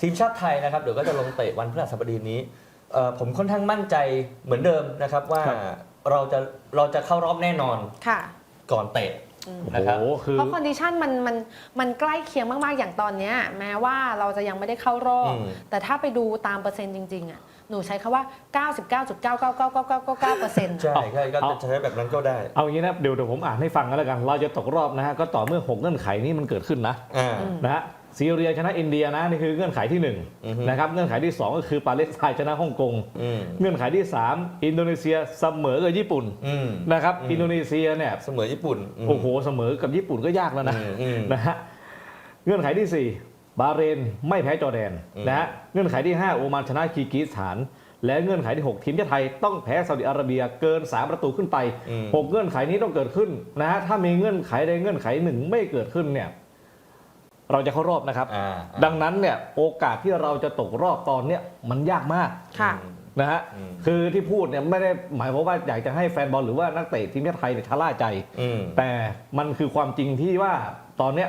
ทีมชาติไทยนะครับเดี๋ยวก็จะลงเตะวันพฤหัสบดีนี้เอ่อผมค่อนข้างมั่นใจเหมือนเดิมนะครับว่าครับ เราจะเราจะเข้ารอบแน่นอนค่ะก่อนเตะอืมนะครับ โอ้โหคือ เพราะคอนดิชันมันมันมันใกล้เคียงมาก ๆ อย่างตอนเนี้ยแม้ว่าเราจะยังไม่ได้เข้ารอบ อืม แต่ถ้าไปดูตามเปอร์เซ็นต์จริง ๆ อะ หนูใช้คำว่า 99.9999999เปอร์เซ็นต์ ใช่ใช่ก็เอา จะใช้แบบนั้นก็ได้เอางี้นะเดี๋ยวเดี๋ยวผมอ่านให้ฟังกันแล้วกัน เราจะตกรอบนะฮะก็ต่อเมื่อ 6 เงื่อนไขนี้มันเกิดขึ้นนะอ่า นะฮะ ซีเรียชนะอินเดียนะนี่คือเงื่อนไขที่อือฮึ1นะครับเงื่อนไขที่ 2 ก็คือปาเลสไตน์ชนะฮ่องกงอืมเงื่อนไขที่ 3 อินโดนีเซียเสมอกับญี่ปุ่นอืมนะครับอืมอินโดนีเซียเนี่ยเสมอญี่ปุ่นมโอ้โหเสมอกับญี่ปุ่นก็ยากแล้วนะอืมอืมนะฮะเงื่อนไขที่ 4 บาห์เรนไม่แพ้จอร์แดนอืมนะฮะเงื่อนไขที่ 5 โอมานชนะคีร์กิสถาน และเงื่อนไขที่ 6 ทีมชาติไทยต้องแพ้ซาอุดิอาระเบียเกิน 3 ประตูขึ้นไปอืม6เงื่อนไขนี้ต้องเกิดขึ้นนะฮะถ้ามีเงื่อนไขใดเงื่อนไขหนึ่งไม่เกิดขึ้นเนี่ย เราจะเข้ารอบนะครับอ่าดังนั้นเนี่ยโอกาสที่เราจะตกรอบตอนเนี้ยมันยากมากค่ะ อืม นะฮะอืม คือที่พูดเนี่ยไม่ได้หมายความว่าอยากจะให้แฟนบอลหรือว่านักเตะทีมชาติไทยเนี่ยชะล่าใจ อืม แต่มันคือความจริงที่ว่าตอนเนี้ย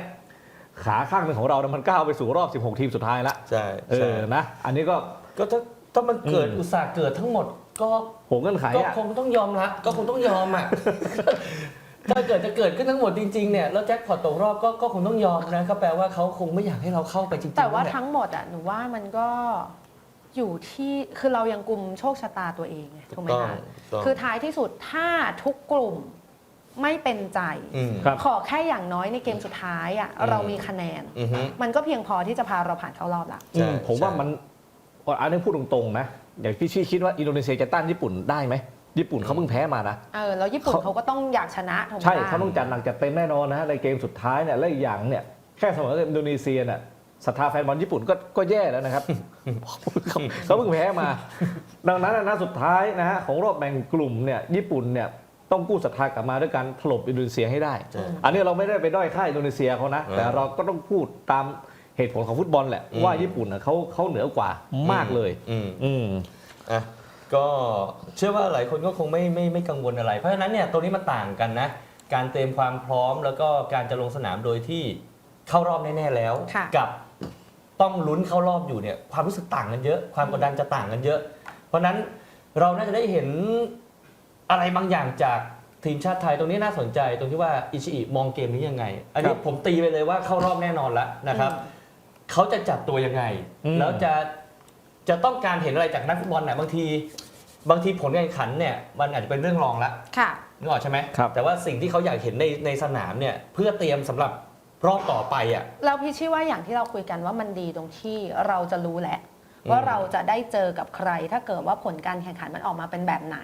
ขาข้างหนึ่งของเราเนี่ยมันก้าวไปสู่รอบ 16 ทีมสุดท้ายแล้วใช่เอใช่อนะอันนี้ก็ ก็ถ้าถ้ามันเกิดอืม อุตสาห์เกิดทั้งหมดก็โหเงื่อนไขก็อะ คงต้องยอมละก็คงต้องยอมอะ ถ้าเกิดจะเกิดขึ้นทั้งหมดจริงๆเนี่ยแล้วแจ็คพอตตกรอบก็ก็คงต้องยอมนะก็แปลว่าเขาคงไม่อยากให้เราเข้าไปจริงๆแต่ว่านั่นแหละทั้งหมดอะหนูว่ามันก็อยู่ที่คือเรายังกลุ่มโชคชะตาตัวเองไงถูกไหมต้องคะต้องคือท้ายที่สุดถ้าทุกกลุ่มไม่เป็นใจอืมครับขอแค่อย่างน้อยในเกมสุดท้ายอะอืมเรามีคะแนนอือฮึมันก็เพียงพอที่จะพาเราผ่านเข้ารอบละใช่อืมผมว่าใช่มันอันนี้พูดตรงๆนะอย่างพี่ชี่คิดว่าอินโดนีเซียจะต้านญี่ปุ่นได้ไหม ญี่ปุ่นเขาเพิ่งแพ้มานะ เออแล้วญี่ปุ่นเขา เขาก็ต้องอยากชนะถูกไหมใช่ล่ะเขาต้องจัดหนักจัดเต็มแน่นอนนะฮะในเกมสุดท้ายเนี่ยและอีกอย่างเนี่ยแค่เสมอกับอินโดนีเซียเนี่ยศรัทธาแฟนบอลญี่ปุ่นก็ก็แย่แล้วนะครับ เขาเขาเพิ่งแพ้มา ดังนั้นนะสุดท้ายนะฮะของรอบแบ่งกลุ่มเนี่ยญี่ปุ่นเนี่ยต้องกู้ศรัทธากลับมาด้วยการถล่มอินโดนีเซียให้ได้ ใช่ อันนี้เราไม่ได้ไปด้อยค่ายอินโดนีเซียเขานะอ่าแต่เราก็ต้องพูดตามเหตุผลของฟุตบอลแหละอืมว่าญี่ปุ่นน่ะเขาเขาเหนือกว่ามากเลย อืมอืม อะ ก็เชื่อว่าหลายคนก็คงไม่ไม่ไม่กังวลอะไร เพราะฉะนั้นเนี่ยตรงนี้มันต่างกันนะ การเตรียมความพร้อมแล้วก็การจะลงสนามโดยที่เข้ารอบแน่ๆแล้ว ค่ะ กับต้องลุ้นเข้ารอบอยู่เนี่ยความรู้สึกต่างกันเยอะ ความกดดันจะต่างกันเยอะ เพราะฉะนั้นเราน่าจะได้เห็นอะไรบางอย่างจากทีมชาติไทยตรงนี้น่าสนใจตรงที่ว่าอิชิอิมองเกมนี้ยังไง อันนี้ครับผมตีไปเลยว่าเข้ารอบแน่นอนแล้วนะครับ เขาจะจัดตัวยังไง อืม แล้วจะ จะต้องการเห็นอะไรจากนักฟุตบอลเนี่ยบางที บางทีผลการแข่งขันเนี่ยมันอาจจะเป็นเรื่องรองละค่ะ นึกออกใช่ไหมครับ แต่ว่าสิ่งที่เขาอยากเห็นในในสนามเนี่ยเพื่อเตรียมสำหรับรอบต่อไปอะ เราพี่ชื่อว่าอย่างที่เราคุยกันว่ามันดีตรงที่เราจะรู้แหละ อืม ว่าเราจะได้เจอกับใคร ถ้าเกิดว่าผลการแข่งขันมันออกมาเป็นแบบไหน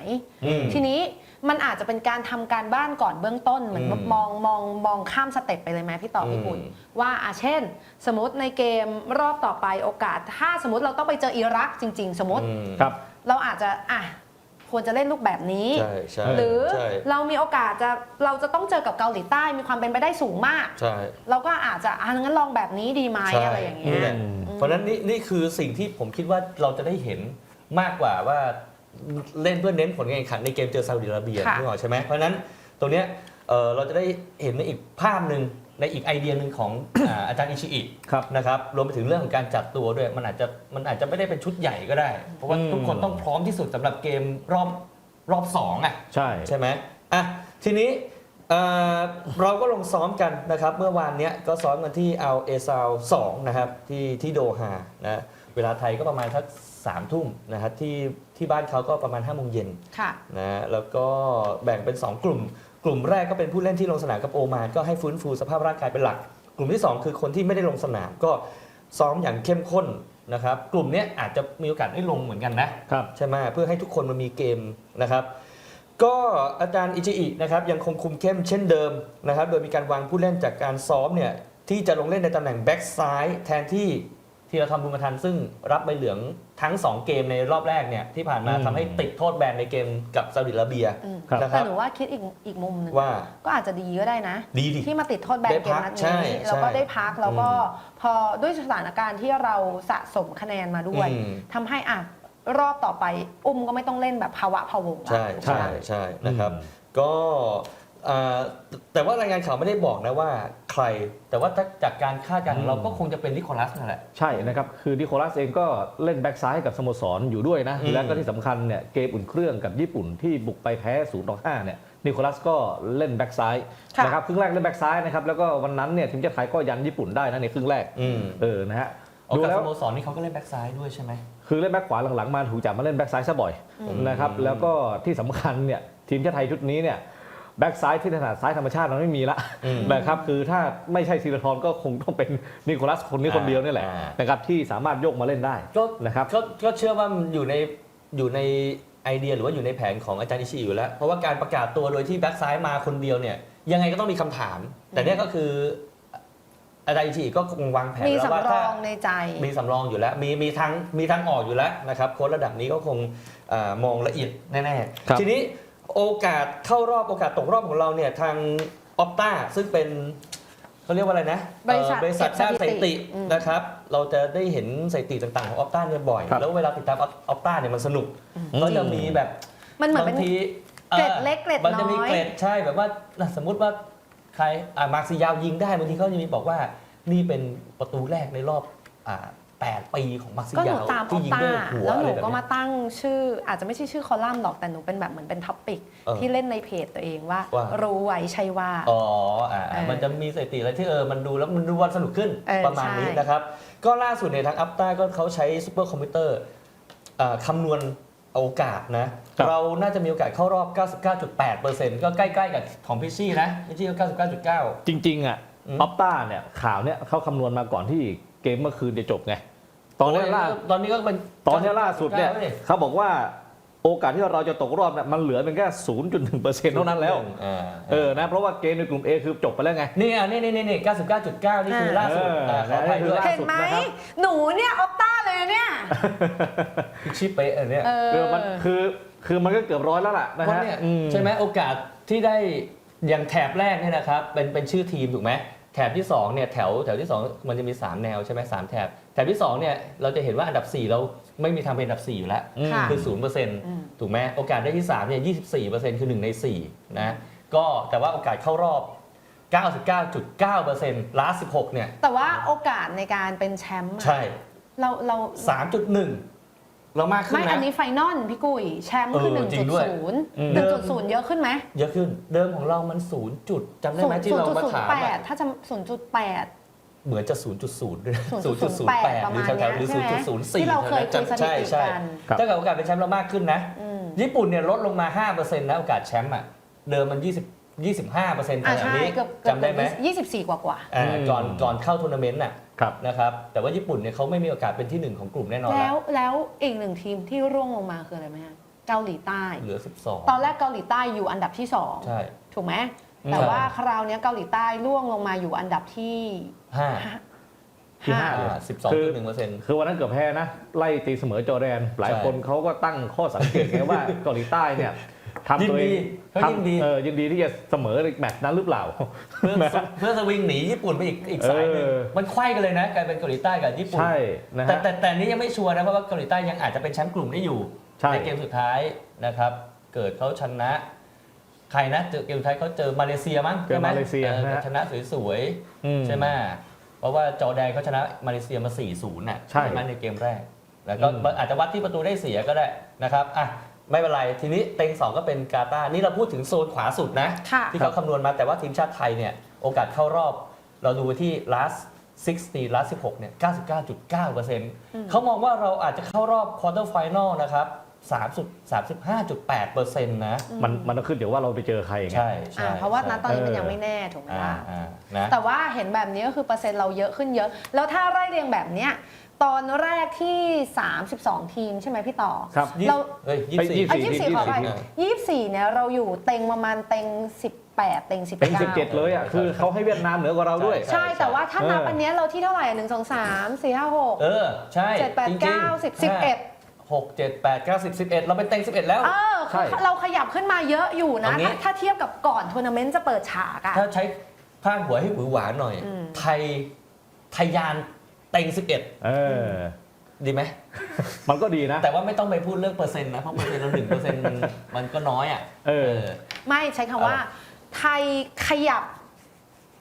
อืม ทีนี้ มันอาจจะเป็นการทำการบ้านก่อนเบื้องต้นเหมือนอืมมองมองมองข้ามสเต็ปไปเลยไหมพี่ต่อพี่ปุ่นอืมว่าอะเช่น สมมติในเกมรอบต่อไปโอกาส ถ้าสมมติเราต้องไปเจออิรักจริง ๆ สมมติอืมครับ เราอาจจะอะควรจะเล่นลูกแบบนี้ใช่ใช่หรือใช่เรามีโอกาสจะเราจะต้องเจอกับเกาหลีใต้มีความเป็นไปได้สูงมากใช่เราก็อาจจะอะงั้นลองแบบนี้ดีไหมใช่อะไรอย่างเงี้นี่ยแหละอืมเพราะฉะนั้นนี่นี่คือสิ่งที่ผมคิดว่าเราจะได้เห็นมากกว่าว่า เล่นเพื่อเน้นผลการแข่งขันในเกมเจอซาอุดิอาระเบียค่ะ นึกออกใช่ไหมเพราะฉะนั้นตรงเนี้ยเอ่อเราจะได้เห็นในอีกภาพหนึ่งในอีกไอเดียหนึ่งของ อ่าอาจารย์อิชิอิครับ นะครับรวมไปถึงเรื่องของการจัดตัวด้วยมันอาจจะมันอาจจะไม่ได้เป็นชุดใหญ่ก็ได้ เพราะว่าอืม ทุกคนต้องพร้อมที่สุดสำหรับเกมรอบรอบสองอะ ใช่ ใช่ไหมอะ ทีนี้เอ่อเราก็ลงซ้อมกันนะครับ เมื่อวานเนี้ยก็ซ้อมกันที่เอาเอซาวสองนะครับ ที่ที่โดฮานะ เวลาไทยก็ประมาณสัก สามทุ่มนะครับที่ที่บ้านเขาก็ประมาณ5้าโมงเย็นค่ะ นะแล้วก็แบ่งเป็น 2 กลุ่ม กลุ่มแรกก็เป็นผู้เล่นที่ลงสนามกับโอมานก็ให้ฟื้นฟูสภาพร่างกายเป็นหลัก กลุ่มที่ 2 คือคนที่ไม่ได้ลงสนามก็ซ้อมอย่างเข้มข้นนะครับกลุ่มเนี้ยอาจจะมีโอกาสได้ลงเหมือนกันนะครับ ใช่ไหมเพื่อให้ทุกคนมันมีเกมนะครับ ก็อาจารย์อิจิอินะครับยังคงคุมเข้มเช่นเดิมนะครับโดยมีการวางผู้เล่นจากการซ้อมเนี่ยที่จะลงเล่นในตำแหน่งแบ็กซ้ายแทนที่ ธีรทรบุญมาทันซึ่งรับใบเหลืองทั้ง 2 เกมในรอบแรกเนี่ยที่ผ่านมาอืม ทำให้ติดโทษแบนในเกมกับซาอุดิอาระเบีย อืมครับนะคแต่รับหนูว่าคิดอีกอีกมุมหนึ่งว่าก็อาจจะดีก็ได้นะ ดีดิ ที่มาติดโทษแบนได้เกพัมกนัดใช่นี้ใช่แล้วก็ได้พักแล้วก็อืพอด้วยสถานการณ์ที่เราสะสมคะแนนมาด้วยอืม ทำให้อะรอบต่อไปอุ้มก็ไม่ต้องเล่นแบบภาวะพะวงละใช่ถูกไหมใช่คะใช่นะครับอืมก็เอ่อแต่ว่ารายงานข่าวไม่ได้บอกนะว่าใคร แต่ว่าถ้าจากการคาดการณ์ของเราอืมก็คงจะเป็นนิโคลัสนั่นแหละ ใช่นะครับ คือนิโคลัสเองก็เล่นแบ็กซ้ายให้กับสโมสรอยู่ด้วยนะ อืม แล้วก็ที่สำคัญเนี่ยเกมอุ่นเครื่องกับญี่ปุ่นที่บุกไปแพ้0ูต่อ5เนี่ยนิโคลัสก็เล่นแบ็กซ้ายค่ะ นะครับครึ่งแรกเล่นแบ็กซ้ายนะครับแล้วก็วันนั้นเนี่ยทีมชาติไทยก็ยันญี่ปุ่นได้นะในครึ่งแรกอืมเออนะฮะโอดูกาสแล้สว โมสรนี่เขาก็เล่นแบ็กซ้ายด้วยใช่ไหม คือเล่นแบ็กขวาหลังๆมาถูกจับมาเล่นแบ็กซ้ายซะบ่อยอืมนะครับแล้วก็ที่สำคัญเนี่ยทีมชาติไทยชุดนี้เนี่ย แบ็กซ้ายที่ถนัดซ้ายธรรมชาติมันไม่มีละอืมนะครับคือถ้าไม่ใช่ธีรทรก็คงต้องเป็นนิโคลัสคนนี้คนเดียวนี่แหละอ่านะครับที่สามารถโยกมาเล่นได้ก็นะครับก็ก็เชื่อว่ามันอยู่ในอยู่ในไอเดียหรือว่าอยู่ในแผนของอาจารย์อิชิอยู่แล้ว เพราะว่าการประกาศตัวโดยที่แบ็กซ้ายมาคนเดียวเนี่ยยังไงก็ต้องมีคำถาม แต่เนี่ยก็คืออาจารย์อิชิก็คงวางแผนมีแล้วว่าสำรถ้าองในใจ มีสำรองอยู่แล้ว มีมีทางมีทางออกอยู่แล้วนะครับโค้ชระดับนี้ก็คงเออมองละเอียดแน่ครับๆทีนี้ โอกาสเข้ารอบโอกาสตกรอบของเราเนี่ยทางออปต้าซึ่งเป็นเขาเรียกว่าอะไรนะบริษัทเอ่อบริษัทด้านสถิติอืม นะครับ เราจะได้เห็นสถิติต่างๆของออปต้าเนี่ยบ่อย ครับ แล้วเวลาติดตามออปต้าเนี่ยมันสนุกก็จะมีแบบ มันเหมือนเป็น บางทีเกร็ดเล็กเกร็ดมันจะมีน้อยเกร็ดใช่แบบว่าน่ะสมมุติว่าใครอ่ามาร์คซิยาวยิงได้บางทีเขาจะมีบอกว่านี่เป็นประตูแรกในรอบอ่า แปดปีของมาร์คซิก็หนูยาวตามอที่อยิงต้าด้วยหัวแล้วหอะไรนูแบบก็มาเนี้ยตั้งชื่อ อาจจะไม่ใช่ชื่อคอลัมน์หรอกแต่หนูเป็นแบบเหมือนเป็นท็อปิกเออที่เล่นในเพจตัวเองว่า ว่า รู้ไว้ใช่ว่า อ๋ออ่าเออมันจะมีสถิติอะไรที่เออมันดูแล้วมันดูวันสนุกขึ้นเออประมาณนี้ใช่ นะครับ ก็ล่าสุดเนี่ยทางอัปต้าก็เขาใช้ซูเปอร์คอมพิวเตอร์อ่าคำนวณโอกาสนะ ครับ เราน่าจะมีโอกาสเข้ารอบ 99.8%ก็ใกล้ๆกับของพิชชี่นะพิชชี่ก็ 99.9 จริงๆอะอืม ออปต้าเนี่ยข่าวเนี่ยเขาคำนวณมาก่อนที่ เกมเมื่อคืนจะจบไงตอนเนี้ยล่าตอนนี้ก็เป็นตอนเนี้ยล่าสุดเนี่ย99แล้วเขาบอกว่าโอกาสที่เราจะตกรอบเนี่ยมันเหลือเป็นแค่0.1%เท่านั้นแล้วอ่าเออนะเพราะว่าเกมในกลุ่ม A คือจบไปแล้วไง นี่อะนี่นี่นี่นี่99.9นี่คือล่าสุดเอออ่าขออภัยด้วยล่าเห็นสุดไหมนะครับหนูเนี่ยออต้าเลยนะเนี่ยพิชชี่เป๊ะอันเนี้ยเออเออมันคือคือมันก็เกือบร้อยแล้วล่ะนะเพราะฮะเนี่ยอืใช่ไหมโอกาสที่ได้อย่างแถบแรกเนี่ยนะครับเป็นเป็นชื่อทีมถูกไหม แถบที่2เนี่ยแถวแถวที่ 2 มันจะมี 3 แนวใช่ไหมสามแถบ แถบที่2เนี่ยเราจะเห็นว่าอันดับ 4 เราไม่มีทางเป็นอันดับ 4 อยู่แล้วอืมค่ะคือ0%เปอร์เซ็นต์อืมถูกไหมโอกาสได้ที่3เนี่ย24เปอร์เซ็นต์คือ 1 ใน4นะก็แต่ว่าโอกาสเข้ารอบ 99.9%ล้า16เนี่ยแต่ว่าโอกาสในการเป็นแชมป์อะใช่ เราเรา 3.1 เรามากขึ้นไม่นะ อันนี้ไฟนอลพี่กุ้ยแชมป์คือ เออจริงด้วย1.0 1.0 เยอะขึ้นไหมเยอะขึ้นเดิมของเรามัน0จุดจำได้ไหมที่เรามาถามอะ0.08 ถ้าจะ 0.8 เหมือนจะ0.0ด้วยนะ0.08 ประมาณหรือแถวๆหรือเนี้ยใช่ไหม0.04ที่เราเคยคุยสถิใช่ติใช่กันครับ ถ้าเกิดโอกาสเป็นแชมป์เรามากขึ้นนะ อืมญี่ปุ่นเนี่ยลดลงมา5%นะโอกาสแชมป์อะ เดิมมัน 20 25%ขอ่านาดใช่นี้เกือบเกือบจำได้ไหมยี่สิบสี่กว่ากว่า อ่าอืมก่อนก่อนเข้าทัวร์นาเมนต์น่ะครับ นะครับแต่ว่าญี่ปุ่นเนี่ยเขาไม่มีโอกาสเป็นที่หนึ่งของกลุ่มแน่นอนแล้แล้ววแล้วอีกหนึ่งทีมที่ร่วงลงมาคืออะไรไหมฮะเกาหลีใต้ เหลือ ตอนแรกเกาหลีใต้อยู่อันดับที่สอง12 ใช่ ถูกไหมอืม แต่ว่าคราวเนี้ยเกาหลีใต้ร่วงลงมาอยู่อันดับที่5ห้าที่ห้า อ่า12.1%คือวันนั้นเกือบแพ้นะ ไล่ตีเสมอจอร์แดน หลายใช่คนเขาก็ตั้งข้อสังเกตไงว่า เกาหลีใต้เนี่ย ทำตัวเองยินดีเขายินดี ทำเออยินดีที่จะเสมอในแมตช์นั้นหรือเปล่า เพื่อเพื่อสวิงหนีญี่ปุ่นไปอีกอีกสายหนึ่งเออ มันไขว้กันเลยนะกลายเป็นเกาหลีใต้กับญี่ปุ่น ใช่นะแต่ฮะ แต่แต่นี้ยังไม่ชัวร์นะเพราะว่าเกาหลีใต้ยังอาจจะเป็นแชมป์กลุ่มได้อยู่ใช่ในเกมสุดท้ายนะครับ เกิดเขาชนะ ใครนะเจอเกมสุดท้ายเขาเจอมาเลเซียมั้งเจอใช่ไหมาเลเซียออนะฮะ ชนะสวยอื ๆใช่ไหมเพราะว่าจอร์แดนเขาชนะมาเลเซียมา 4-0 น่ะใช่ไหมในเกมแรก แล้วก็อืม อาจจะวัดที่ประตูได้เสียก็ได้นะครับอะ ไม่เป็นไร ทีนี้เต็งสองก็เป็นกาตาร์นี่เราพูดถึงโซนขวาสุดนะ ค่ะ ที่เขาคำนวณมาแต่ว่าทีมชาติไทยเนี่ย โอกาสเข้ารอบ เราดูที่ last 60 last 16 เนี่ย 99.9%เขามองว่าเราอาจจะเข้ารอบ quarter final นะครับ35.8%นะ มันมันต้องขึ้นเดี๋ยวว่าเราไปเจอใครไงใช่ใช่อ่าเพราะว่าณตอนนี้มันเออยังไม่แน่ถูกไหมอ่าล่ะ อ่านะ แต่ว่าเห็นแบบนี้ก็คือเปอร์เซ็นต์เราเยอะขึ้นเยอะ แล้วถ้าไล่เรียงแบบเนี้ย ตอนแรกที่ 32 ทีมใช่ไหมพี่ต่อ ครับยี่เราเอ้ยเอ้ย24อะ24ยี่สิบสี่ขอไปอ่ายี่สิบสี่เนี่ยเราอยู่เต็งประมาณเต็งสิบแปดเต็งสิบเป็นเก้าสิบเจ็ดเลยอะ คือเขาให้เวียดนามเหนือกว่าเราด้วยใช่ใช่ แต่ว่าถ้านับเอออั อันเนี้ยเราที่เท่าไหร่หนึ่งสองสามสี่ห้าหกเออ ใช่เจ็ดแปดจริงๆเก้าสิบสิบเอ็ดหกเจ็ดแปดเก้าสิบสิบเอ็ดเราเป็นเต็งสิบเอ็ดแล้ว เออใช่คือเราขยับขึ้นมาเยอะอยู่นะ เอางี้ ถ้าถ้าเทียบกับก่อนทัวร์นาเมนต์จะเปิดฉากอะ ถ้าใช้พาดหัวให้หวือหวาหน่อยอืมไทย ทะยานเต็งสิบเอ็ดเออดีไหม มันก็ดีนะ แต่ว่าไม่ต้องไปพูดเรื่องเปอร์เซ็นต์นะ เพราะเปอร์เซ็นต์เราหนึ่งเปอร์เซ็นต์มันมันก็น้อยอะเออ ไม่ใช้คำว่า ไทยขยับ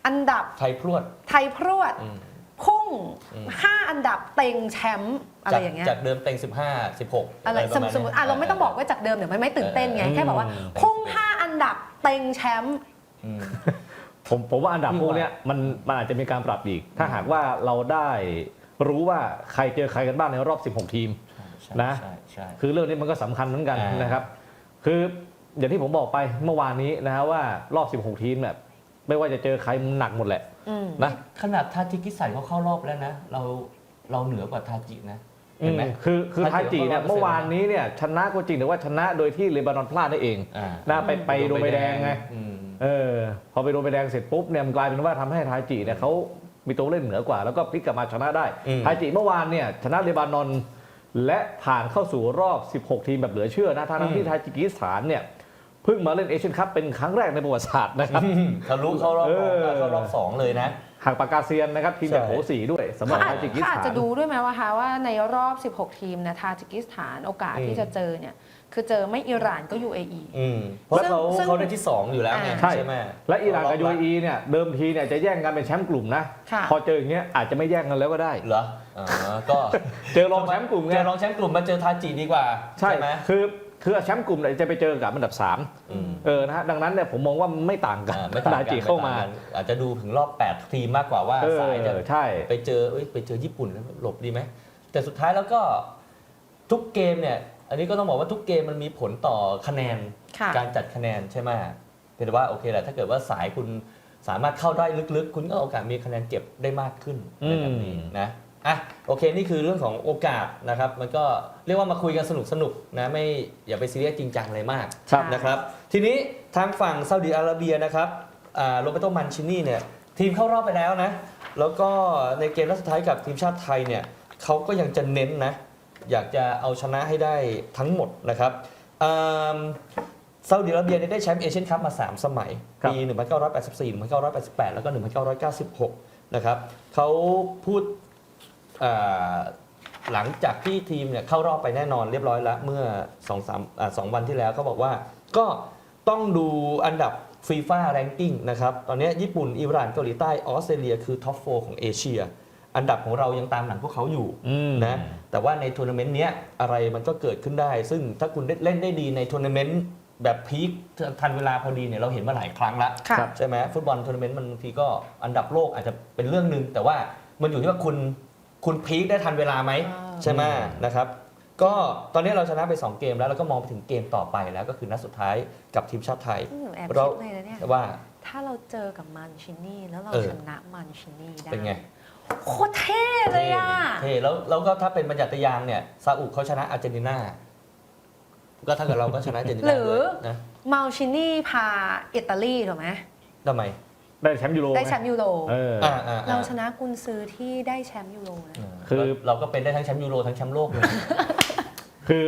อันดับไทยพรวดไทยพรวดอืม พุ่งอืม5อันดับเต็งแชมป์อะไรจากอย่างเงี้ยจากเดิมเต็ง 15 16อะไรปสระมมาณมติสมมติอะเราไม่ต้องบอกว่าจากเดิมเดี๋ยวมันไม่ตื่นเต้นไง เออแค่บอกว่า อืม พุ่ง5อันดับเต็งแชมป์อืม ผมผมว่าอันดับอืมพวกเนี้ยมันมันอาจจะมีการปรับอีก ถ้าหากว่าเราได้รู้ว่าใครเจอใครกันบ้างในรอบ 16 ทีมใช่นะใช่ใช่คือเรื่องนี้มันก็สำคัญเหมือนกันอ่านนะครับ คืออย่างที่ผมบอกไปเมื่อวานนี้นะฮะว่ารอบ 16 ทีมเนี่ยไม่ว่าจะเจอใครมันหนักหมดแหละอืมนะขนาดทาจิกิสถานเขาเข้ารอบแล้วนะ เราเราเหนือกว่าทาจินะเห็นไหมอืมคือคือถ้าทาเกิดจีเนี่ยว่า100%เมื่อวานนี้เนี่ยชนะก็จริงแต่ว่าชนะโดยที่เลบานอนพลาดได้เองอ่านะไปไปโดนใบแดงไงอืม เออพอไปโดนใบแดงเสร็จปุ๊บเนี่ยมันกลายเป็นว่าทำให้ทาจิเนี่ยเขามีตัวเล่นเหนือกว่า แล้วก็พลิกกลับมาชนะได้อืมทาจิเมื่อวานเนี่ยชนะเลบานอน และผ่านเข้าสู่รอบ 16 ทีมแบบเหลือเชื่อนะทั้งๆที่ทาจิกิสถานเนี่ยเพิ่งมาเล่นเอเชียนคัพเป็นครั้งแรกในประวัติศาสตร์นะครับทะลุเข้ารอบเออเข้ารอบสองเลยนะห่างปากกาเซียนนะครับทีมจากใช่โถสี่ด้วยสำหรับเขาอาจทาจิกิสเขาอาจถาจะนดูด้วยไหมว่าคะว่าในรอบ 16 ทีมเนะทาจิกิสถานโอกาสอืมที่จะเจอเนี่ย คือเจอไม่อิหร่านก็ UAE อืมเพราะเขาซึ่ง เขาได้ที่สองอยู่แล้วไงอ่าใช่ ใช่ไหม และอิหร่านกับยูเออีเนี่ยเดิมทีเนี่ยจะแย่งกันเป็นแชมป์กลุ่มนะ ค่ะ พอเจออย่างเงี้ยอาจจะไม่แย่งกันแล้วก็ได้ เหรออ๋อก็เจอรองแชมป์กลุ่มไง เจอรองแชมป์กลุ่มมาเจอทาจิดีกว่าใช่ไหมคือคือแชมป์กลุ่มเนี่ยจะไปเจอกับอันดับ3อืมเออนะฮะดังนั้นเนี่ยผมมองว่าไม่ต่างกันอ่าไม่ต่างดากันจิเข้ามาไต่งกันอาจจะดูถึงรอบ 8 ทีมมากกว่าว่าเออสายจะใช่ ไปเจอเอ้ยไปเจอญี่ปุ่นแล้วหลบดีไหม แต่สุดท้ายแล้วก็ทุกเกมเนี่ย อันนี้ก็ต้องบอกว่าทุกเกมมันมีผลต่อคะแนนค่ะ การจัดคะแนนใช่ไหมเพียงแต่ว่าโอเคแหละถ้าเกิดว่าสายคุณสามารถเข้าได้ลึกๆ คุณก็โอกาสมีคะแนนเก็บได้มากขึ้นในแบบนี้นะอะโอเคนี่คือเรื่องของโอกาสนะครับ มันก็เรียกว่ามาคุยกันสนุกๆนะไม่อย่าไปซีเรียสจริงจังอะไรมากครับ นะครับทีนี้ทางฝั่งซาอุดิอาระเบียนะครับโรเบโตมันชินี่เนี่ยทีมเข้ารอบไปแล้วนะ แล้วก็ในเกมนัดสุดท้ายกับทีมชาติไทยเนี่ยเขาก็ยังจะเน้นนะ อยากจะเอาชนะให้ได้ทั้งหมดนะครับอืมซาอุดิอาระเบียเนี่ยได้แชมป์เอเชียนคัพมา 3 สมัยครับปี 1984 1988 แล้วก็ 1996 นะครับเขาพูดอ่าหลังจากที่ทีมเนี่ยเข้ารอบไปแน่นอนเรียบร้อยแล้ว เมื่อ2 3อ่า2วันที่แล้วเขาบอกว่าก็ต้องดูอันดับฟีฟ่าแรงกิ้งนะครับ ตอนนี้ญี่ปุ่น อิหร่าน เกาหลีใต้ ออสเตรเลีย คือท็อป4ของเอเชีย อันดับของเรายังตามหลังพวกเขาอยู่อืมนะแต่ว่าในทัวร์นาเมนต์เนี้ยอะไรมันก็เกิดขึ้นได้ ซึ่งถ้าคุณได้เล่นได้ดีในทัวร์นาเมนต์แบบพีคทันเวลาพอดีเนี่ยเราเห็นมาหลายครั้งละค่ะครับใช่ไหมฟุตบอลทัวร์นาเมนต์มันบางทีก็อันดับโลกอาจจะเป็นเรื่องหนึ่งแต่ว่ามันอยู่ที่ว่าคุณคุณพีคได้ทันเวลาไหมอ่าใช่ไหมนะครับก็ตอนนี้เราชนะไป 2 เกมแล้ว แล้วก็มองไปถึงเกมต่อไปแล้วก็คือนัดสุดท้ายกับทีมชาติไทยหนูแอบเราคิดเลยนะเนี่ยว่าถ้าเราเจอกับมันชินี่แล้วเราเออชนะมันชินี่ได้เป็นไง โคตรเท่เลยอะ เท่แล้วแล้วก็ถ้าเป็นบรรยัตยางเนี่ยซาอุเขาชนะอาร์เจนตินาก็ถ้าเกิดเราก็ชนะอาร์เจนตินาหรือด้วยนะมาชินี่พาอิตาลีถูกไหมทำไมได้แชมป์ยูโรได้หแชมป์ยูโร เออ อ่าอ่าอ่าเราชนะกุนซือที่ได้แชมป์ยูโรนะ คือเราเราก็เป็นได้ทั้งแชมป์ยูโรทั้งแชมป์โลกเลย คือ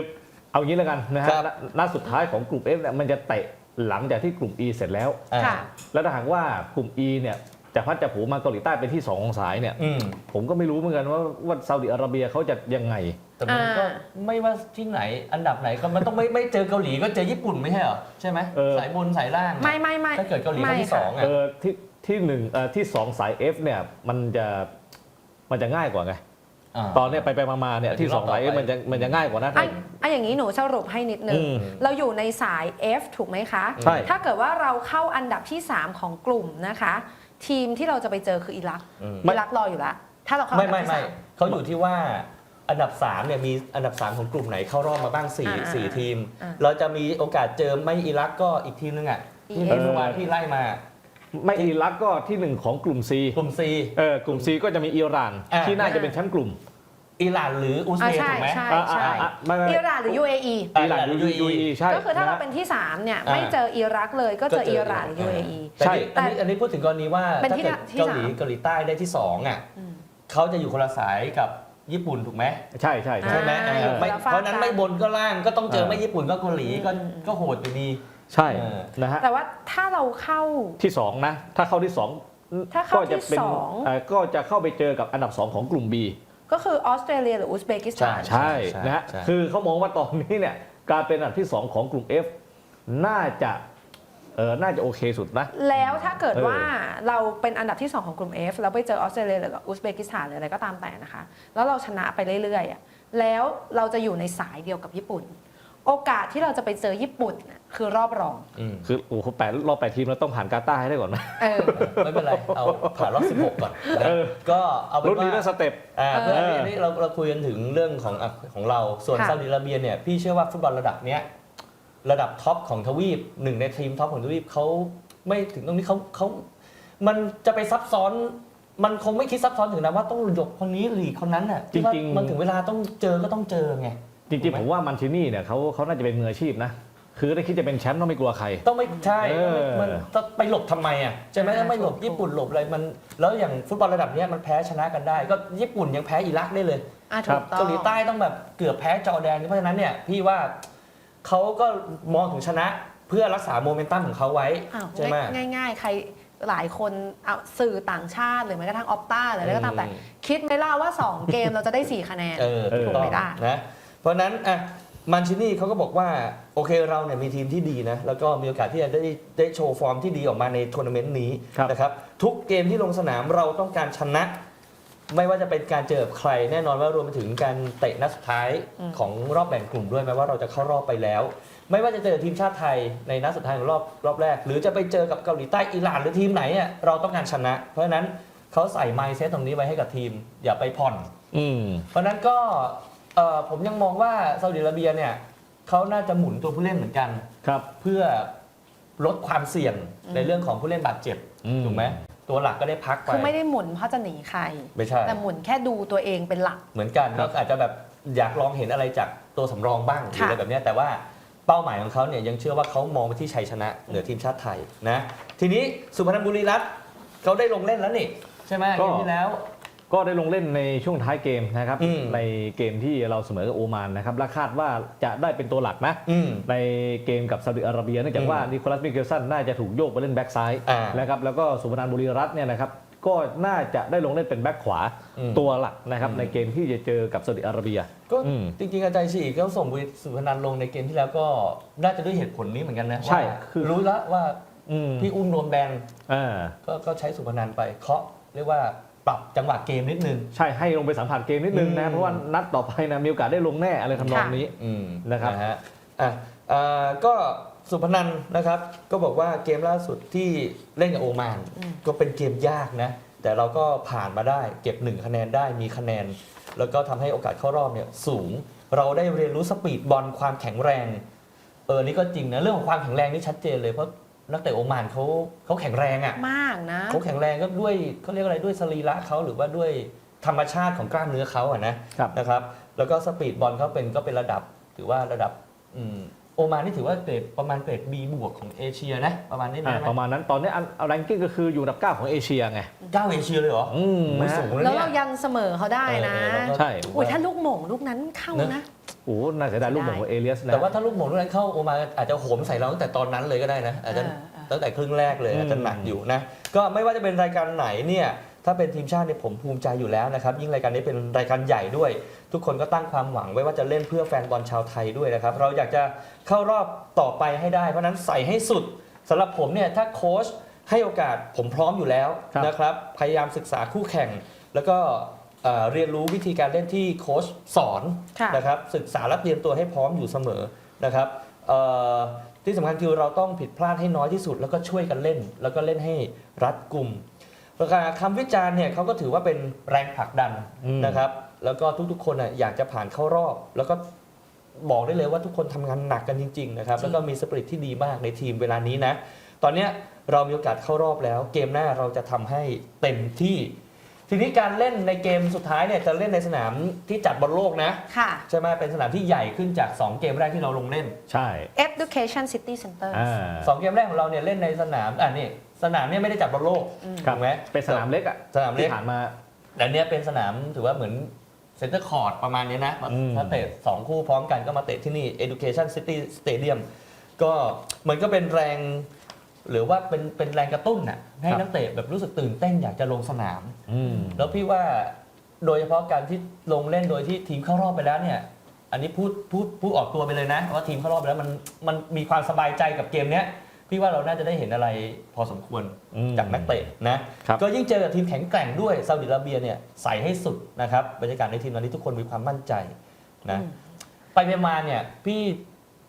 เอางี้แล้วกันนะฮะครับ นัดนัดสุดท้ายของกลุ่ม F เนี่ยมันจะเตะหลังจากที่กลุ่ม E เสร็จแล้ว อ่า ค่ะ แล้วถ้าหากว่ากลุ่ม E เนี่ย จะพัดจะผูมาเกาหลีใต้เป็นที่สองของสายเนี่ย อืมผมก็ไม่รู้เหมือนกันว่าว่าซาอุดิอาระเบียเขาจะยังไง แต่มันก็อ่าไม่ว่าที่ไหนอันดับไหนก็มันต้องไม่ไม่เจอเกาหลีก็เจอญี่ปุ่นไม่ใช่เหรอใช่ไหมเออ สายบนสายล่างไม่ไม่ไม่ถ้าเกิดเกาหลีเขาที่สองอะ เออที่ที่หนึ่งเอ่อที่สองสาย F เนี่ยมันจะมันจะง่ายกว่าไงาตอนเนี้ยไปไปมาๆเนี่ยที่สองสาย F มันจะมันจะง่ายกว่านะ ไอ้ไอ้อย่างนี้หนูสรุปให้นิดนึง อืมเราอยู่ในสาย F ถูกไหมคะ ใช่ ถ้าเกิดว่าเราเข้าอันดับที่ 3 ของกลุ่มนะคะ ทีมที่เราจะไปเจอคืออิรักอืม อิรักรออยู่แล้วถ้าเราเข้าอัไม่นดัไม่บที่ไม่สามเขาอยู่ที่ว่าอันดับ3เนี่ยมีอันดับ 3 ของกลุ่มไหนเข้ารอบมาบ้าง4อ่าสี่ทีม อ่าเราจะมีโอกาสเจอไม่อิรักก็อีกทีมนึงอะที่ EF เมื่อวานที่ไล่มาไม่อิรักก็ที่หนึ่งของกลุ่ม C กลุ่ม C เออกลุ่ม C ก็จะมีอิหร่าน อ่า ที่น่าจะเป็นแชมป์กลุ่ม อิหร่านหรืออุซอ่าเบย์ใช่ถูกไหม ใช่ อ่าใช่อ่าอ่าไม่ไม่อิหร่านหรือ UAE อ่าอิหร่านหรือ UAE ใช่ ก็คือถ้าเรานะเป็นที่ 3 เนี่ยอ่าไม่เจออิรักเลยก็เจอก็เจออิหร่านหรือ UAE แต่ใช่ นี่อันนี้อันนี้พูดถึงกรณีว่าเป็นถ้าที่เกิดที่เกาหลีสาม เกาหลีใต้ได้ที่สองอะอืม เขาจะอยู่คนละสายกับญี่ปุ่นถูกไหมใช่ใช่ใช่ ใช่ไหมอ่าเอออยู่ไม่คนละฝากเพราะฉะนั้นกัน ไม่บนก็ล่างก็ต้องเจอเออไม่ญี่ปุ่นก็เกาหลีก็อืมก็โหดอยู่ดี ใช่เออ นะฮะแต่ว่าถ้าเราเข้า ที่สองนะถ้าเข้าที่สองถ้าเข้าก็จะเป็นที่สอง เอ่อก็จะเข้าไปเจอกับอันดับสองของกลุ่ม B ก็คือออสเตรเลียหรืออุซเบกิสถาน ใช่ ใช่นะฮะใช่ คือเขามองว่าตอนนี้เนี่ยการเป็นอันดับที่สองของกลุ่ม F น่าจะเออน่าจะโอเคสุดนะ แล้วถ้าเกิดเออ ว่าเราเป็นอันดับที่ 2 ของกลุ่ม F แล้วไปเจอออสเตรเลียหรืออุซเบกิสถานหรืออะไรก็ตามแต่นะคะ แล้วเราชนะไปเรื่อยๆอะแล้วเราจะอยู่ในสายเดียวกับญี่ปุ่น โอกาสที่เราจะไปเจอญี่ปุ่นน่ะคือรอบรอง อืมคือโอ้โหแปดรอบแปดทีมเราต้องผ่านกาตาร์ให้ได้ก่อนไหมเออ ไม่เป็นไร เอาผ่านรอบ16 ก่อนนะเออ ก็เอาเป็รุ่นนนี้ว่าน่าสเต็ป อ่าเพื่อเออที่เราเราคุยกันถึงเรื่องของอะของเราส่วนค่ะ ซาอุดิอาระเบียเนี่ยพี่เชื่อว่าฟุตบอลระดับเนี้ยระดับท็อปของทวีปหนึ่งในทีมท็อปของทวีปเขาไม่ถึงตรงนี้เขาเขามันจะไปซับซ้อน มันคงไม่คิดซับซ้อนถึงนะว่าต้องหยกคนนี้หลีกคนนั้นน่ะจริงๆว่ามันถึงเวลาต้องเจอก็ต้องเจอไง จริงๆผมว่ามันชินี่เนี่ยเขาเขาน่าจะเป็นมืออาชีพนะ คือถ้าคิดจะเป็นแชมป์ต้องไม่กลัวใคร ต้องไม่ใช่เออ มันจะไปหลบทำไมอะใช่ไหมอ่าถ้าไม่หลบถูกญี่ปุ่นหลบอะไรมัน แล้วอย่างฟุตบอลระดับเนี้ยมันแพ้ชนะกันได้ ก็ญี่ปุ่นยังแพ้อิรักได้เลย อะครัถูบกต้อง เกาหลีใต้ต้องแบบเกือบแพ้จอร์แดน เพราะฉะนั้นเนี่ยพี่ว่าเขาก็มองถึงชนะเพื่อรักษาโมเมนตัมของเขาไว้อ้าวใช่ไหม ง่ายง่าย ๆ ใครหลายคนเอาสื่อต่างชาติหรือแม้กระทั่งออปต้าหรืออะไรก็ตามแต่ อืม คิดไหมล่ะว่า 2 เกมเราจะได้ 4 คะแนน เออเออถูกต้องไม่ได้นะเพ ราะฉะนั้นอะมันชินี่เขาก็บอกว่าโอเคเราเนี่ยมีทีมที่ดีนะแล้วก็มีโอกาสที่จะได้ได้โชว์ฟอร์มที่ดีออกมาในทัวร์นาเมนต์นี้ครับ นะครับทุกเกมที่ลงสนามเราต้องการชนะ ไม่ว่าจะเป็นการเจอกับใคร แน่นอนว่ารวมไปถึงการเตะนัดสุดท้ายอืม ของรอบแบ่งกลุ่มด้วยแม้ว่าเราจะเข้ารอบไปแล้ว ไม่ว่าจะเจอทีมชาติไทยในนัดสุดท้ายของรอบรอบแรก หรือจะไปเจอกับเกาหลีใต้อิหร่านหรือทีมไหนเนี่ยเราต้องการชนะ เพราะฉะนั้นเขาใส่ไมซ์เซตตรงนี้ไว้ให้กับทีม อย่าไปผ่อน อืม เพราะฉะนั้นก็ เอ่อผมยังมองว่าซาอุดิอาระเบียเนี่ยเขาน่าจะหมุนตัวผู้เล่นเหมือนกัน ครับ เพื่อลดความเสี่ยงในเรื่องของผู้เล่นบาดเจ็บอืม ถูกไหมตัวหลักก็ได้พักไปคือไม่ได้หมุนเพราะจะหนีใคร ไม่ใช่ แต่หมุนแค่ดูตัวเองเป็นหลัก เหมือนกันแล้วอาจจะแบบอยากลองเห็นอะไรจากตัวสำรองบ้างหรือค่ะ อะไรแบบเนี้ยแต่ว่าเป้าหมายของเขาเนี่ยยังเชื่อว่าเขามองไปที่ชัยชนะเหนือทีมชาติไทยนะ ทีนี้สุพรรณบุรีรัตน์เขาได้ลงเล่นแล้วนี่ใช่ไหมก็ เกมที่แล้ว ก็ได้ลงเล่นในช่วงท้ายเกมนะครับอืมในเกมที่เราเสมอกับโอมานนะครับและคาดว่าจะได้เป็นตัวหลักนะอืมในเกมกับซาอุดิอาระเบียเนื่องจากว่าอืมนิโคลัสมิเกลสันน่าจะถูกโยกไปเล่นแบ็กซ้ายอ่านะครับแล้วก็สุพรรณบุรีรัตน์เนี่ยนะครับก็น่าจะได้ลงเล่นเป็นแบ็กขวาอืมตัวหลักนะครับอืมในเกมที่จะเจอกับซาอุดิอาระเบีย ก็อืมจริงๆอาจารย์ฉีก็ส่งบุรีสุพนันลงในเกมที่แล้วก็น่าจะด้วยเหตุผลนี้เหมือนกันนะใช่ว่าคือรู้แล้วว่าอืมพี่อุ้มโดนแบนอ่าก็ก็ใช้สุพนันไปเคาะเรียกว่า ปรับจังหวะเกมนิดนึง ใช่ให้ลงไปสัมผัสเกมนิดนึงอืนะม เพราะว่านัดต่อไปนะมีโอกาสได้ลงแน่อะไรทำนองนี้ อืมนะครับนะฮะอะอ่าก็สุพนันนะครับ ก็บอกว่าเกมล่าสุดที่เล่นกับโอมาน อืม ก็เป็นเกมยากนะ แต่เราก็ผ่านมาได้ เก็บ1คะแนนได้มีคะแนน แล้วก็ทำให้โอกาสเข้ารอบเนี่ยสูง เราได้เรียนรู้สปีดบอลความแข็งแรง เออนี่ก็จริงนะ เรื่องของความแข็งแรงนี่ชัดเจนเลยเพราะ นักเตะโอมานเขาเขาแข็งแรงอะมากนะเขาแข็งแรงก็ด้วยเขาเรียกอะไรด้วยสรีระเขาหรือว่าด้วยธรรมชาติของกล้ามเนื้อเขาอะนะครับ นะครับ แล้วก็สปีดบอลเขาเป็นก็เป็นระดับถือว่าระดับอืมโอมานนี่ถือว่าเกรดประมาณเกรด B บวกของเอเชียนะประมาณนี้อ่านะประมาณนั้นตอนนี้อันเอาแรงกิ้งก็คืออยู่อันดับเก้าของเอเชียไงเก้าเอเชียเลยเหรออืมไม่นะสูงเลยแล้วเนี่เรายยันเสมอเขาได้นะเออเออเราก็ใช่ถือุ้ยว่าถ้าลูกหม่งลูกนั้นเข้าเนอะนะ โอ้โหน่าเสียดายลูกหม่งของเอเลียสนะ แต่ว่าถ้าลูกหม่งลูกนั้นเข้าโอมานอาจจะโหมใส่เราตั้งแต่ตอนนั้นเลยก็ได้นะอาจจะเออเออตั้งแต่ครึ่งแรกเลยอืมอาจจะหนักอยู่นะก็ไม่ว่าจะเป็นรายการไหนเนี่ยถ้าเป็นทีมชาติเนี่ยผมภูมิใจอยู่แล้วนะครับ ยิ่งรายการนี้เป็นรายการใหญ่ด้วย ทุกคนก็ตั้งความหวังไว้ว่าจะเล่นเพื่อแฟนบอลชาวไทยด้วยนะครับ เราอยากจะเข้ารอบต่อไปให้ได้ เพราะฉะนั้นใส่ให้สุดสำหรับผมเนี่ยถ้าโค้ชให้โอกาสผมพร้อมอยู่แล้วครับนะครับ พยายามศึกษาคู่แข่ง แล้วก็ เอ่อเรียนรู้วิธีการเล่นที่โค้ชสอนค่ะนะครับศึกษาและเตรียมตัวให้พร้อมอยู่เสมอนะครับเอ่อที่สำคัญคือเราต้องผิดพลาดให้น้อยที่สุด แล้วก็ช่วยกันเล่น แล้วก็เล่นให้รัดกุมประการคำวิจารณ์เนี่ยเขาก็ถือว่าเป็นแรงผลักดันอืมนะครับแล้วก็ทุกๆคนน่ะอยากจะผ่านเข้ารอบ แล้วก็บอกได้เลยว่าทุกคนทำงานหนักกันจริงๆนะครับจริงแล้วก็มีสปิริตที่ดีมากในทีมเวลานี้นะ ตอนเนี้ยเรามีโอกาสเข้ารอบแล้ว เกมหน้าเราจะทำให้เต็มที่ ทีนี้การเล่นในเกมสุดท้ายเนี่ยจะเล่นในสนามที่จัดบอลโลกนะค่ะ ใช่ไหมเป็นสนามที่ใหญ่ขึ้นจาก 2 เกมแรกที่เราลงเล่น ใช่ Education City Center อ่า2เกมแรกของเราเนี่ยเล่นในสนามอะนี่สนามเนี่ยไม่ได้จัดบอลโลกอืมครับถูกไหม เป็นสนามเล็กอะสนามเล็ก ที่ผ่านมา แต่เนี้ยเป็นสนามถือว่าเหมือนเซ็นเตอร์คอร์ดประมาณเนี้ยนะอืม ถ้าเตะสองคู่พร้อมกันก็มาเตะที่นี่ Education City Stadium ก็เหมือนก็เป็นแรง หรือว่าเป็นเป็นแรงกระตุ้นน่ะให้นักเตะแบบรู้สึกตื่นเต้นอยากจะลงสนาม อืม แล้วพี่ว่าโดยเฉพาะการที่ลงเล่นโดยที่ทีมเข้ารอบไปแล้วเนี่ย อันนี้พูดพูดพูดออกตัวไปเลยนะว่าทีมเข้ารอบไปแล้วมันมันมีความสบายใจกับเกมเนี้ยพี่ว่าเราน่าจะได้เห็นอะไรพอสมควรอืมจากนักเตะนะครับ ก็ยิ่งเจอกับทีมแข็งแกร่งด้วยซาอุดิอาระเบียเนี่ยใส่ให้สุดนะครับบรรยากาศในทีมตอนนี้ทุกคนมีความมั่นใจนะอืม ไปไปมาเนี่ยพี่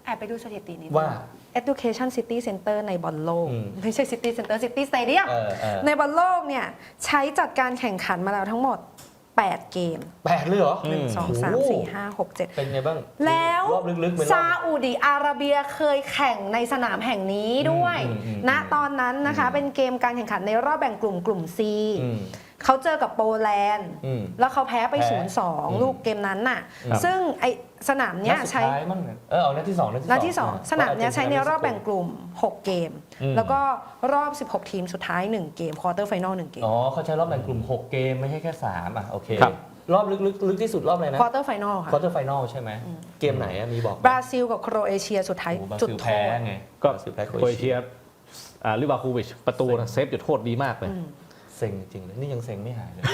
แอบไปดูสถิตินี้ว่า Education City Center ในบอลโลก อืม ไม่ใช่ City Center City Stadium เออเออในบอลโลกเนี่ยใช้จัดการแข่งขันมาแล้วทั้งหมด 8 เกม แปดเลยเหรออืม1 2 3 4 5 6 7 เป็นไงบ้างแล้วรอบลึกๆเป็นรซาอบอุดิอาระเบียเคยแข่งในสนามแห่งนี้ด้วย อืมอืมอืม ณตอนนั้นนะคะเป็นเกมการแข่งขันในรอบแบ่งกลุ่มกลุ่ม C อืม เขาเจอกับโปแลนด์ อืม แล้วเขาแพ้ไป แพ้0-2ลูกเกมนั้นน่ะ ครับ ซึ่งไอสนามเนี้ยนัดสุดใช้ ท้ายมั้งเออเอานัดที่สองนัดที่นัดที่สอง2สนามเนี้ยใช้ในรอบแบ่งกลุ่ม 6 เกม อืม แล้วก็รอบ 16 ทีมสุดท้าย 1 เกมควอเตอร์ไฟนอล1เกมอ๋อเขาใช้รอบแบ่งกลุ่ม 6 เกมไม่ใช่แค่ 3 อะ โอเค ครับ รอบลึกๆลึกที่สุดรอบอะไรนะควอเตอร์ไฟนอลค่ะ ควอเตอร์ไฟนอลใช่ไหม เกมไหนอะมีบอกไหมบราซิลกับโครเอเชียสุดท้ายโอ้โหบราจุดซิลโทแพ้ษ ไงก็บราซิลแพ้โครโครเอเอเชีเชียยอ่าลิบาคูวิชประตูนะเซฟจุดโทษดีมากเลย อืม เซ็งจริงเลยนี่ยังเซ็งไม่หายเลย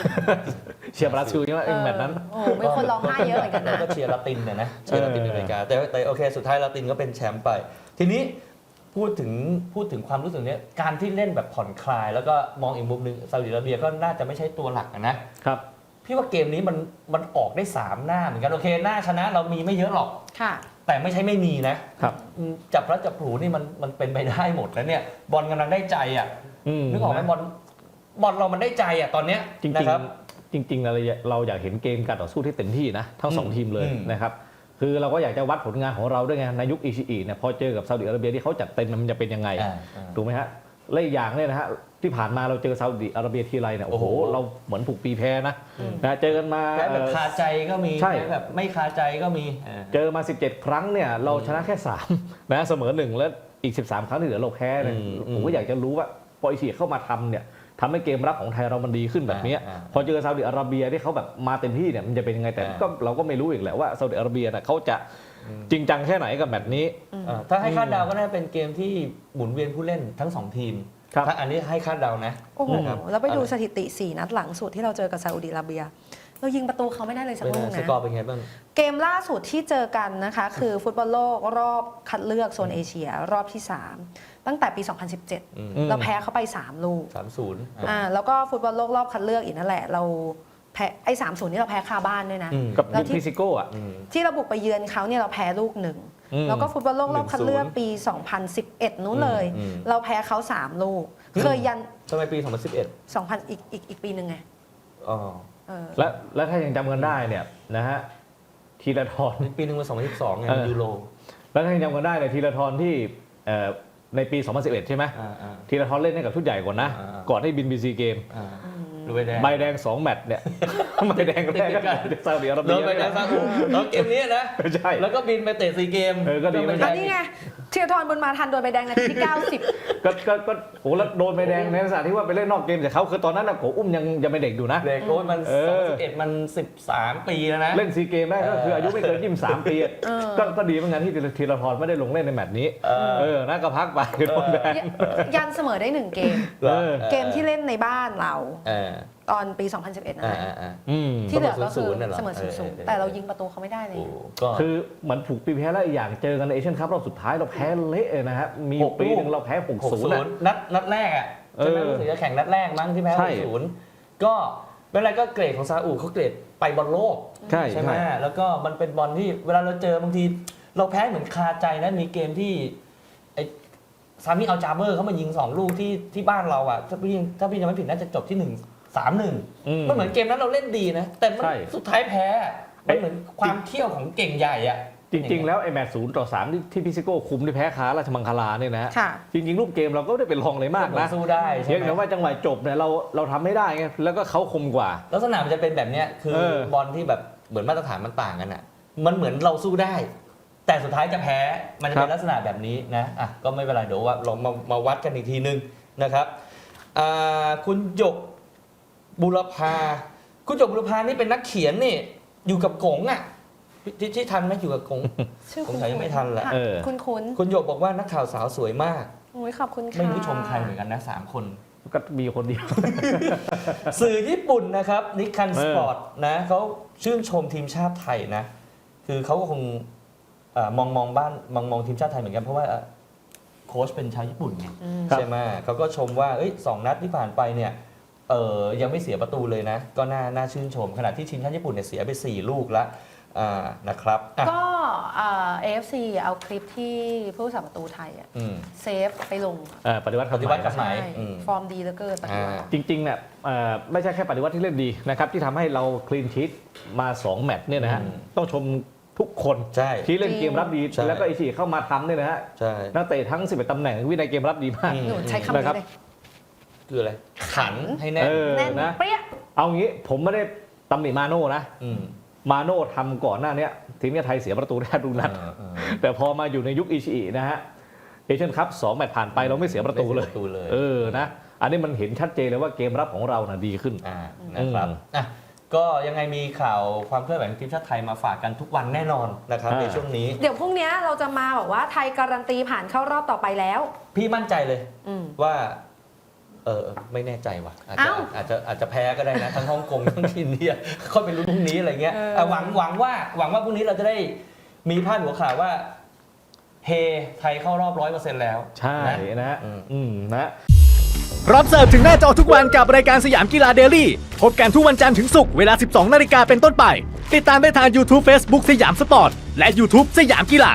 เชียร์บราซิลใช่ไหมเองแมตช์นั้น โอ้โหมีคนร้องไห้เยอะเหมือนกันแล้วนะก็เชียร์ลาตินเนี่ยนะเชียร์ลาตินอเมริกาแต่แต่โอเค สุดท้ายลาตินก็เป็นแชมป์ไป ทีนี้พูดถึงพูดถึงความรู้สึกเนี้ยการที่เล่นแบบผ่อนคลาย แล้วก็มองอีกมุมหนึ่งซาอุดิอาระเบียก็น่าจะไม่ใช่ตัวหลักอะนะครับ พี่ว่าเกมนี้มันมันออกได้ 3 หน้าเหมือนกันโอเคหน้าชนะเรามีไม่เยอะหรอก ค่ะ แต่ไม่ใช่ไม่มีนะครับ อืมจับพลัดจับผลูนี่มันมันเป็นไปได้หมดแล้วเนี่ยบอลกำลังได้ใจอะอืมนึกออกไหมบอล บอลเรามันได้ใจอะตอนเนี้ยจริงนะครับ ๆจริงๆเราอยากเราอยากเห็นเกมการต่อสู้ที่เต็มที่นะทั้งสองอืมทีมเลยอืม นะครับคือเราก็อยากจะวัดผลงานของเราด้วยไงในยุคอิชิอิเนี่ยพอเจอกับซาอุดิอาระเบียที่เขาจัดเต็มมันจะเป็นยังไงอ่าอ่า ถูกไหมฮะและอีกอย่างเนี่ยนะฮะที่ผ่านมาเราเจอซาอุดิอาระเบียทีไรเนี่ยโอ้โหโอ้โห เราเหมือนผูกปีแพ้นะอืมนะเจอกันมา แพ้แบบเอ่อคาใจก็มีใช่ แพ้แบบไม่คาใจก็มีอ่า เจอมา 17 ครั้งเนี่ยเราชนะแค่ 3 นะเสมอหนึ่งแล้วอีก 13 ครั้งที่เหลือเราแพ้เนี่ยอืมอืมผมก็อยากจะรู้ว่าพออิชิเข้ามาทำเนี่ย ทำให้เกมรับของไทยเรามันดีขึ้นแบบเนี้ยอ่าพอเจอซาอุดิอาระเบียที่เขาแบบมาเต็มที่เนี่ยมันจะเป็นยังไงแต่อ่าก็เราก็ไม่รู้อีกแหละว่าซาอุดิอาระเบียน่ะเขาจะจริงจังแค่ไหนกับแมตช์นี้อ่าถ้าให้คาดเดาก็น่าเป็นเกมที่หมุนเวียนผู้เล่นทั้งสองทีมครับถ้าอันนี้ให้คาดเดานะโอ้โหนะครับแล้วไปดูสถิติ 4 นัดหลังสุดที่เราเจอกับซาอุดิอาระเบีย เรายิงประตูเขาไม่ได้เลยสักเป็นลูไงกสนะกอร์เป็นไงบ้างเกมล่าสุดที่เจอกันนะคะ คือฟุตบอลโลกรอบคัดเลือกโซนเอเชีย รอบที่ 3 ตั้งแต่ปีอืม2017 เราแพ้เขาไป 3 ลูกสามศูนย์อ่าแล้วก็ฟุตบอลโลกรอบคัดเลือกอีกนั่นแหละเราแพ้ไอ้สามศูนย์นี่เราแพ้คาบ้านด้วยนะอืมกับแล้วยุคที่พิซิโก้อะอืมที่เราบุกไปเยือนเขาเนี่ยเราแพ้ลูกหนึ่งอืมแล้วก็ฟุตบอลโลกรอบคัดเลือก1-0ปี 2011 นู้นเลยอืมอืมเราแพ้เขา3 ลูก เคยยันทำไมปี 2011 2,000 อีกอีกอีกปีหนึ่งไงอ๋อ เออ และและถ้ายังจำกันได้เนี่ยนะฮะทีละทอน ปีหนึ่งเป็น2012ไงเออ ยูโรแล้วถ้ายังจำกันได้เนี่ยทีละทอนที่เอ่อในปี 2011 ใช่ไหมอ่าอ่า ทีละทอนเล่นให้กับชุดใหญ่ก่อนนะ อ่า ก่อนให้บินบีซีเกม อ่าดูใบแดงใบแดง 2 แมตช์เนี่ย ใบแดงแรกก็ซาอุดิอาระโดเบียนใบแดงซาอุแล้วเกมนี้นะใช่แล้วก็บินไปเตะซีเกมเออก็ดีเหมือนกัอันนี้ไง เทียทรบุญมาทันโดนใบแดงนาทีที่ 90 ก็ก็ก็โหแล้วโดนใบแดงในลักษณะที่ว่าไปเล่นนอกเกมแต่เขาคือตอนนั้นนะโหอุ้มยังยังเป็นเด็กอยู่นะ เด็กโอ้ยมันเออ2011มัน 13 ปีแล้วนะ เล่นซีเกมได้ก็คืออายุไม่เกิน23ปีอะเออ ก็ก็ดีเหมือนกันที่ธีรทรไม่ได้ลงเล่นในแมตช์นี้ เออ เออน่าก็พักไปคือโดนแบนยันเสมอได้หนึ่งเกมหรอเออ เกมที่เล่นในบ้านเรา เออ ตอนปี 2011นั่นอ่าแหละอ่าอ่าอืมที่เหลือก็คือเสมอ0-0น่ะเหรอเสมอศูนย์ศูนย์แต่เรายิงประตูเขาไม่ได้เลย โอ้ก็ คือเหมือนผูกปีแพ้แล้วอีกอย่างเจอกันในเอเชียนคัพรอบสุดท้ายเราแพ้เละเลยนะฮะมีหกปีลูกหนึ่งเราแพ้6 0 60นะนัดนัดแรกอะใช่ไหมเออรู้สึกจะแข่งนัดแรกมั้งที่แพ้ใช่60ก็เป็นไรก็เกรดของซาอุเขาเกรดไปบอลโลก ใช่ใช่ไหมใช่แล้วก็มันเป็นบอลที่เวลาเราเจอบางที เราแพ้เหมือนคาใจนะมีเกมที่ไอ้ซามิอัลจาเบอร์เขามายิงสองลูกที่ที่บ้านเราอะถ้าพี่ถ้าพี่จำไม่ผิดน่าจะจบที่หนึ่ง สามหนึ่งอืมมันเหมือนเกมนั้นเราเล่นดีนะ แต่มันใช่สุดท้ายแพ้มันเหมือนความเที่ยวของเก่งใหญ่อะจริง ๆ แล้วไอ้แมตช์ศูนย์ต่อสามที่ที่พิซิโก้คุมที่แพ้คาราชมังคลาเนี่ยนะฮะค่ะ จริง ๆ รูปเกมเราก็ไม่ได้เป็นรองเลยมากเหมือนะนสู้ได้ใช่เพียงไหม แต่ว่าจังหวะจบเนี่ยเราเราทำไม่ได้ไงแล้วก็เขาคมกว่า ลักษณะมันจะเป็นแบบเนี้ยคือเออ บอลที่แบบเหมือนมาตรฐานมันต่างกันอะ มันเหมือนเราสู้ได้ แต่สุดท้ายจะแพ้มันจะเป็นลักษณะแบบนี้นะอะก็ไม่เป็นไรเดี๋ยวว่าลองมามาวัดกันอีกทีนึงนะครับอ่าคุณหยก บุรพาคุณหยกบุรพานี่เป็นนักเขียนนี่ อยู่กับกงอะที่ที่ทันไหมอยู่กับกงชื่อสงสัยยังไม่ทันแหละค่ะเออ คุณคุ้นคุณหยกบอกว่านักข่าวสาวสวยมาก โอ้ยขอบคุณค่ะไม่รู้ชมใครเหมือนกันนะสามคน ก็มีคนเดียว สื่อญี่ปุ่นนะครับนิคันเอสอปอร์ตนะเขาชื่นชมทีมชาติไทยนะ คือเขาก็คงเออมองมองบ้านมองมองทีมชาติไทยเหมือนกันเพราะว่าเอ่อโค้ชเป็นชาวญี่ปุ่นไงครับ ใช่ไหมเขาก็ชมว่าเอ้ยสองนัดที่ผ่านไปเนี่ย เออยังไม่เสียประตูเลยนะ ก็น่าน่าชื่นชม ขณะที่ทีมชาติญี่ปุ่นเนี่ยเสียไป 4 ลูกแล้วอ่านะครับอะก็เอ่อ AFC เอาคลิปที่ผู้สาประตูไทยอะอืมเซฟไปลงอะเอ่อปฏิวัติปฏิวัติกับหมายไหนใช่อืม ฟอร์มดีเหลือเกินปฏิวัติอ่า จริงๆเนี่ยเอ่อไม่ใช่แค่ปฏิวัติที่เล่นดีนะครับที่ทำให้เราคลีนชีตมา 2 แมตช์เนี่ยนะฮะอืม ต้องชมทุกคนใช่ ที่เล่นเกมรับดี ใช่ แล้วก็ไอชีเข้ามาทำเนี่ยนะฮะใช่ นักเตะทั้ง 11ตำแหน่งวินัยเกมรับดีมาก อืม หนูใช้คำนี้นะครับ เลย คืออะไร ขันให้แน่นเออแน่นนะเปรี้ย เอางี้ผมไม่ได้ตำหนิมาโน่นะ มมาโน่ทำก่อนหน้าเนี้ยทีมชาติไทยเสียประตูแทบทุกนัด เออเออแต่พอมาอยู่ในยุคอิชิอินะฮะเอเชียนคัพสองแมตช์ผ่านไปเราไม่เสียประตูเลยไม่สีประตูเลยเออนะ อันนี้มันเห็นชัดเจนเลยว่าเกมรับของเรานะดีขึ้นอ่านะครับอืมอะก็ยังไงมีข่าวความเคลื่อนไหวของทีมชาติไทยมาฝากกันทุกวันแน่นอนนะครับอ่า ในช่วงนี้ เดี๋ยวพรุ่งนี้เราจะมาบอกว่าไทยการันตีผ่านเข้ารอบต่อไปแล้ว พี่มั่นใจเลยอืมว่า เออไม่แน่ใจว่ะอาจจะเอ้าอาจจะอาจจะแพ้ก็ได้นะ ทั้งฮ่องกงทั้งอินเดียค่อยไปลุ้นพรุ่งนี้อะไรเงี้ยเอออะหวังหวังว่าหวังว่าพรุ่งนี้เราจะได้มีพาดหัวข่าวว่าเฮไทยเข้ารอบร้อยเปอร์เซ็นต์แล้ว ใช่นะนะฮะอืมอืมนะพร้อมเสิร์ฟถึงหน้าจอทุกวันกับรายการสยามกีฬาเดลี่ พบกันทุกวันจันทร์ถึงศุกร์เวลา 12 นาฬิกาเป็นต้นไป ติดตามได้ทาง YouTube Facebook สยามสปอร์ต และ YouTube สยามกีฬา